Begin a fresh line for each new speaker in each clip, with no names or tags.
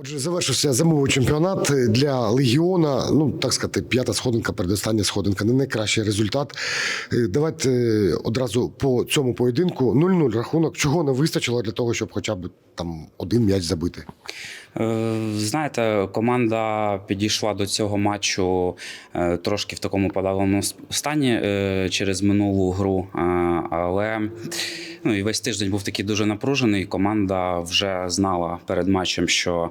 Отже, завершився зимовий чемпіонат для Легіона. Ну так сказати, п'ята сходинка, передостання сходинка. Не найкращий результат. Е, Давайте е, одразу по цьому поєдинку 0-0 рахунок. Чого не вистачило для того, щоб хоча б там один м'яч забити?
Е, Знаєте, команда підійшла до цього матчу трошки в такому подавленому стані через минулу гру, але ну, і весь тиждень був такий дуже напружений. Команда вже знала перед матчем, що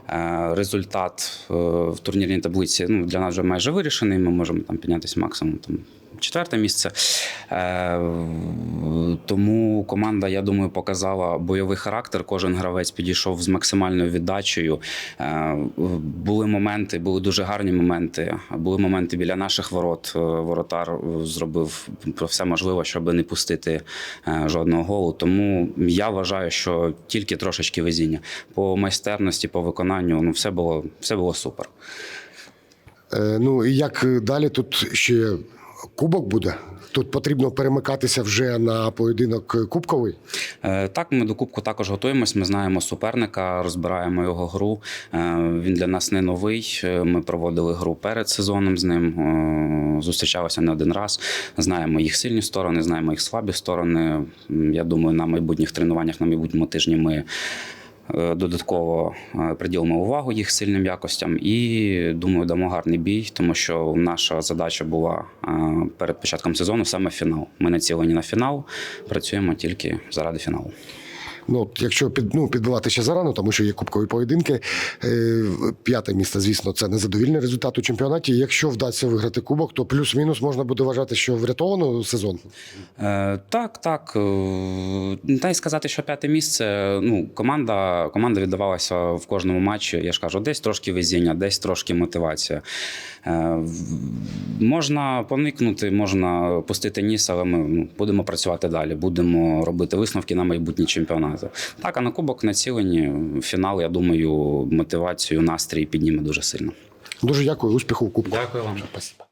результат е, в турнірній таблиці ну, для нас вже майже вирішений. Ми можемо там піднятися максимум там. Четверте місце. Е, тому команда, я думаю, показала бойовий характер. Кожен гравець підійшов з максимальною віддачею. Е, були моменти, були дуже гарні моменти. Були моменти біля наших ворот. Е, Воротар зробив про все можливе, щоб не пустити е, жодного голу. Тому я вважаю, що тільки трошечки везіння. По майстерності, по виконанню, ну все було, все було супер.
Е, Ну і як е, далі тут ще кубок буде? Тут потрібно перемикатися вже на поєдинок е, кубковий.
Е, Так, ми до Кубку також готуємось. Ми знаємо суперника, розбираємо його гру. Він для нас не новий. Ми проводили гру перед сезоном з ним, зустрічалися не один раз. Знаємо їх сильні сторони, знаємо їх слабі сторони. Я думаю, на майбутніх тренуваннях, на майбутньому тижні ми. Е, Додатково е, приділимо увагу їх сильним якостям і думаю, дамо гарний бій, тому що наша задача була е, перед початком сезону саме фінал. Ми націлені на фінал, працюємо тільки заради фіналу.
Ну, от якщо під, ну, підбивати ще зарано, тому що є кубкові поєдинки. Е, п'яте місце, звісно, це незадовільний результат у чемпіонаті. Якщо вдасться виграти кубок, то плюс-мінус можна буде вважати, що врятовано сезон.
Е, так, так. Е, та й сказати, що п'яте місце. Ну, команда, команда віддавалася в кожному матчі. Я ж кажу, десь трошки везіння, десь трошки мотивація. Е, можна поникнути, можна пустити ніс, але ми ну, будемо працювати далі. Будемо робити висновки на майбутні чемпіонати. Так, а на кубок націлені. Фінал, я думаю, мотивацію, настрій підніме дуже сильно.
Дуже дякую, успіху в кубку.
Дякую вам.
Спасибо.